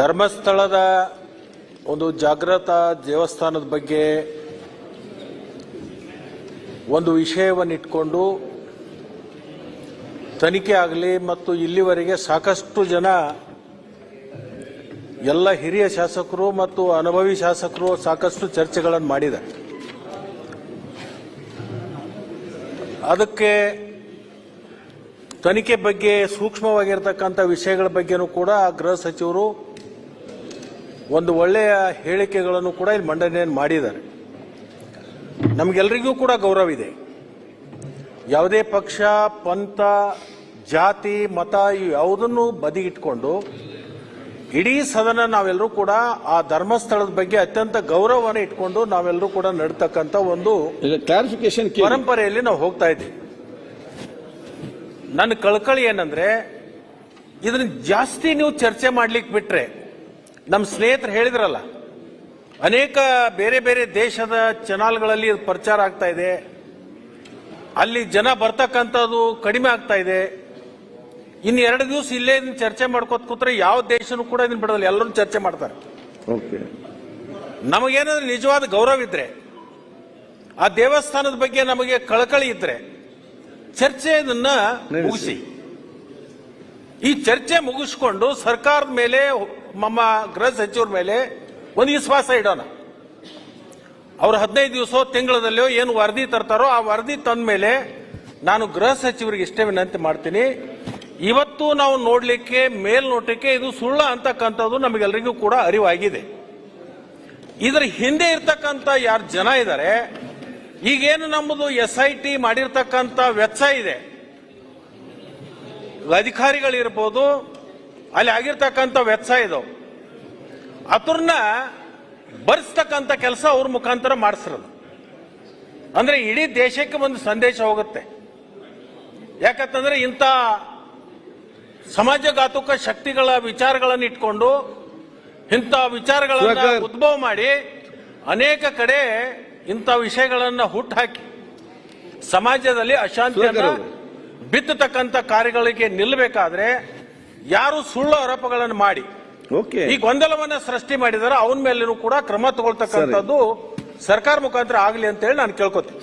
ಧರ್ಮಸ್ಥಳದ ಒಂದು ಜಾಗೃತ ದೇವಸ್ಥಾನದ ಬಗ್ಗೆ ಒಂದು ವಿಷಯವನ್ನು ಇಟ್ಕೊಂಡು ತನಿಖೆ ಆಗಲಿ ಮತ್ತು ಇಲ್ಲಿವರೆಗೆ ಸಾಕಷ್ಟು ಜನ ಎಲ್ಲ ಹಿರಿಯ ಶಾಸಕರು ಮತ್ತು ಅನುಭವಿ ಶಾಸಕರು ಸಾಕಷ್ಟು ಚರ್ಚೆಗಳನ್ನು ಮಾಡಿದ್ದಾರೆ. ಅದಕ್ಕೆ ತನಿಖೆ ಬಗ್ಗೆ ಸೂಕ್ಷ್ಮವಾಗಿರ್ತಕ್ಕಂಥ ವಿಷಯಗಳ ಬಗ್ಗೆನೂ ಕೂಡ ಗೃಹ ಸಚಿವರು ಒಂದು ಒಳ್ಳೆಯ ಹೇಳಿಕೆಗಳನ್ನು ಕೂಡ ಇಲ್ಲಿ ಮಂಡನೆಯನ್ನು ಮಾಡಿದ್ದಾರೆ. ನಮಗೆಲ್ಲರಿಗೂ ಕೂಡ ಗೌರವ ಇದೆ. ಯಾವುದೇ ಪಕ್ಷ ಪಂಥ ಜಾತಿ ಮತ ಇವು ಯಾವುದನ್ನು ಬದಿಗಿಟ್ಕೊಂಡು ಇಡೀ ಸದನ ನಾವೆಲ್ಲರೂ ಕೂಡ ಆ ಧರ್ಮಸ್ಥಳದ ಬಗ್ಗೆ ಅತ್ಯಂತ ಗೌರವವನ್ನು ಇಟ್ಕೊಂಡು ನಾವೆಲ್ಲರೂ ಕೂಡ ನಡ್ತಕ್ಕಂಥ ಒಂದು ಕ್ಲಾರಿಫಿಕೇಶನ್ ಪರಂಪರೆಯಲ್ಲಿ ನಾವು ಹೋಗ್ತಾ ಇದ್ದೀವಿ. ನನ್ನ ಕಳ್ಕಳಿ ಏನಂದ್ರೆ ಇದನ್ನ ಜಾಸ್ತಿ ನೀವು ಚರ್ಚೆ ಮಾಡ್ಲಿಕ್ಕೆ ಬಿಟ್ರೆ ನಮ್ಮ ಸ್ನೇಹಿತರು ಹೇಳಿದ್ರಲ್ಲ ಅನೇಕ ಬೇರೆ ಬೇರೆ ದೇಶದ ಚಾನಲ್ಗಳಲ್ಲಿ ಇದು ಪ್ರಚಾರ ಆಗ್ತಾ ಇದೆ. ಅಲ್ಲಿ ಜನ ಬರ್ತಕ್ಕಂಥದ್ದು ಕಡಿಮೆ ಆಗ್ತಾ ಇದೆ. ಇನ್ನು ಎರಡು ದಿವಸ ಇಲ್ಲೇ ಇದನ್ನ ಚರ್ಚೆ ಮಾಡ್ಕೋತ ಕೂತ್ರೆ ಯಾವ ದೇಶನೂ ಕೂಡ ಇದನ್ನ ಬಿಡೋದಿಲ್ಲ. ಎಲ್ಲರೂ ಚರ್ಚೆ ಮಾಡ್ತಾರೆ. ಓಕೆ. ನಮಗೇನಾದ್ರೂ ನಿಜವಾದ ಗೌರವ ಇದ್ರೆ ಆ ದೇವಸ್ಥಾನದ ಬಗ್ಗೆ ನಮಗೆ ಕಳಕಳಿ ಇದ್ರೆ ಚರ್ಚೆಯನ್ನ ಮುಗಿಸಿ. ಈ ಚರ್ಚೆ ಮುಗಿಸ್ಕೊಂಡು ಸರ್ಕಾರದ ಮೇಲೆ ನಮ್ಮ ಗೃಹ ಸಚಿವರ ಮೇಲೆ ಒಂದು ವಿಶ್ವಾಸ ಇಡೋಣ. ಅವ್ರು ಹದಿನೈದು ದಿವಸ ತಿಂಗಳದಲ್ಲೋ ಏನು ವರದಿ ತರ್ತಾರೋ ಆ ವರದಿ ತಂದ ಮೇಲೆ ನಾನು ಗೃಹ ಸಚಿವರಿಗೆ ಇಷ್ಟೇ ವಿನಂತಿ ಮಾಡ್ತೀನಿ. ಇವತ್ತು ನಾವು ನೋಡಲಿಕ್ಕೆ ಮೇಲ್ನೋಟಕ್ಕೆ ಇದು ಸುಳ್ಳ ಅಂತಕ್ಕಂಥದ್ದು ನಮಗೆಲ್ಲರಿಗೂ ಕೂಡ ಅರಿವಾಗಿದೆ. ಇದರ ಹಿಂದೆ ಇರ್ತಕ್ಕಂಥ ಯಾರು ಜನ ಇದ್ದಾರೆ ಈಗೇನು ನಮ್ಮದು ಎಸ್ ಐ ಟಿ ಮಾಡಿರ್ತಕ್ಕಂಥ ವೆಚ್ಚ ಇದೆ. ಅಧಿಕಾರಿಗಳಿರ್ಬೋದು ಅಲ್ಲಿ ಆಗಿರ್ತಕ್ಕಂಥ ವೆಚ್ಚ ಇದು. ಅದ್ರನ್ನ ಬರ್ಸ್ತಕ್ಕಂಥ ಕೆಲಸ ಅವ್ರ ಮುಖಾಂತರ ಮಾಡಿಸ್ರದು. ಅಂದ್ರೆ ಇಡೀ ದೇಶಕ್ಕೆ ಒಂದು ಸಂದೇಶ ಹೋಗುತ್ತೆ. ಯಾಕಂತಂದ್ರೆ ಇಂಥ ಸಮಾಜಘಾತುಕ ಶಕ್ತಿಗಳ ವಿಚಾರಗಳನ್ನು ಇಟ್ಕೊಂಡು ಇಂಥ ವಿಚಾರಗಳನ್ನ ಉದ್ಭವ ಮಾಡಿ ಅನೇಕ ಕಡೆ ಇಂಥ ವಿಷಯಗಳನ್ನು ಹುಟ್ಟಾಕಿ ಸಮಾಜದಲ್ಲಿ ಅಶಾಂತಿಯನ್ನ ಬಿತ್ತತಕ್ಕಂಥ ಕಾರ್ಯಗಳಿಗೆ ನಿಲ್ಲಬೇಕಾದ್ರೆ ಯಾರು ಸುಳ್ಳು ಆರೋಪಗಳನ್ನು ಮಾಡಿ ಓಕೆ. ಈ ಗೊಂದಲವನ್ನ ಸೃಷ್ಟಿ ಮಾಡಿದರೆ ಅವನ ಮೇಲೂ ಕೂಡ ಕ್ರಮ ತಗೊಳ್ತಕ್ಕಂಥದ್ದು ಸರ್ಕಾರ ಮುಖಾಂತರ ಆಗಲಿ ಅಂತ ಹೇಳಿ ನಾನು ಕೇಳ್ಕೊತೀನಿ.